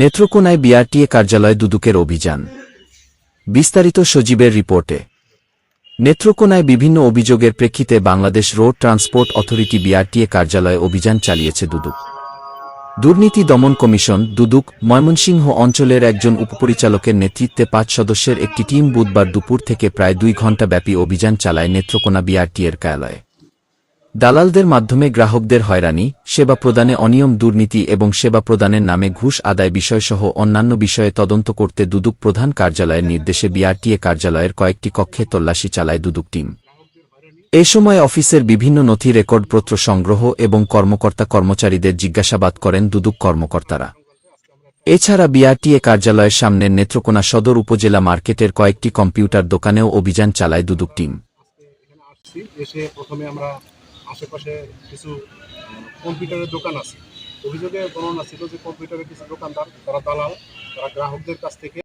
নেত্রকোনায় BRTA কার্যালয়ে দুদুকের অভিযান। বিস্তারিত সজীবের রিপোর্টে। নেত্রকোনায় বিভিন্ন অভিযোগের প্রেক্ষিতে Bangladesh road transport authority BRTA কার্যালয়ে অভিযান চালিয়েছে দুদুক। দুর্নীতি দমন কমিশন দুদুক ময়মনসিংহ অঞ্চলের একজন উপপরিচালকের নেতৃত্বে পাঁচ সদস্যের একটি টিম বুধবার দুপুর থেকে প্রায় দুই ঘণ্টাব্যাপী অভিযান চালায় নেত্রকোনা বিআরটিএর কার্যালয়ে। দালালদের মাধ্যমে গ্রাহকদের হয়রানি, সেবা প্রদানে অনিয়ম দুর্নীতি এবং সেবা প্রদানের নামে ঘুষ আদায় বিষয়সহ অন্যান্য বিষয়ে তদন্ত করতে দুদুক প্রধান কার্যালয়ের নির্দেশে বিআরটিএ কার্যালয়ের কয়েকটি কক্ষে তল্লাশি চালায় দুদুক টিম। এ সময় অফিসের বিভিন্ন নথি রেকর্ডপত্র সংগ্রহ এবং কর্মকর্তা কর্মচারীদের জিজ্ঞাসাবাদ করেন দুদুক কর্মকর্তারা। এছাড়া বিআরটিএ কার্যালয়ের সামনের নেত্রকোনা সদর উপজেলা মার্কেটের কয়েকটি কম্পিউটার দোকানেও অভিযান চালায় দুদুক টিম। এসে প্রথমে আমরা আশেপাশে কিছু কম্পিউটারের দোকান আছে। অভিযোগে বর্ণনা ছিল যে কম্পিউটারের কিছু দোকানদার, তারা দালাল, তারা গ্রাহকদের কাছ থেকে